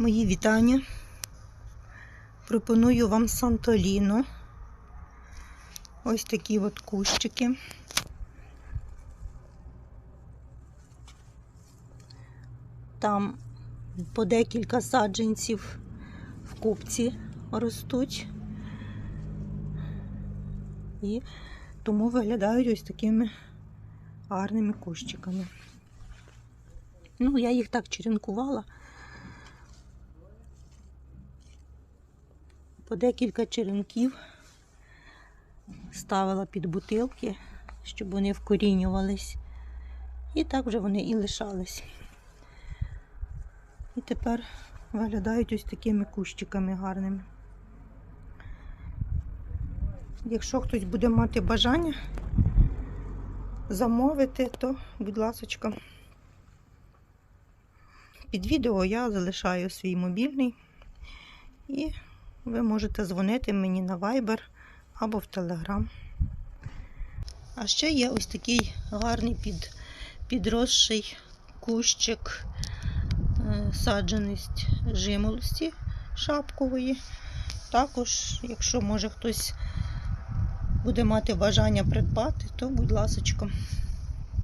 Мої вітання. Пропоную вам Сантоліно. Ось такі от кущики. Там по декілька саджанців в купці ростуть. І тому виглядають ось такими гарними кущиками. Ну, я їх так черенкувала. По декілька черенків ставила під бутилки, щоб вони вкорінювались. І так вже вони і лишались. І тепер виглядають ось такими кущиками гарними. Якщо хтось буде мати бажання замовити, то, будь ласочка, під відео я залишаю свій мобільний і ви можете дзвонити мені на Viber або в Telegram. А ще є ось такий гарний під, підросший кущик е, саджаність жимолості шапкової. Також, якщо може хтось буде мати бажання придбати, то будь ласочка.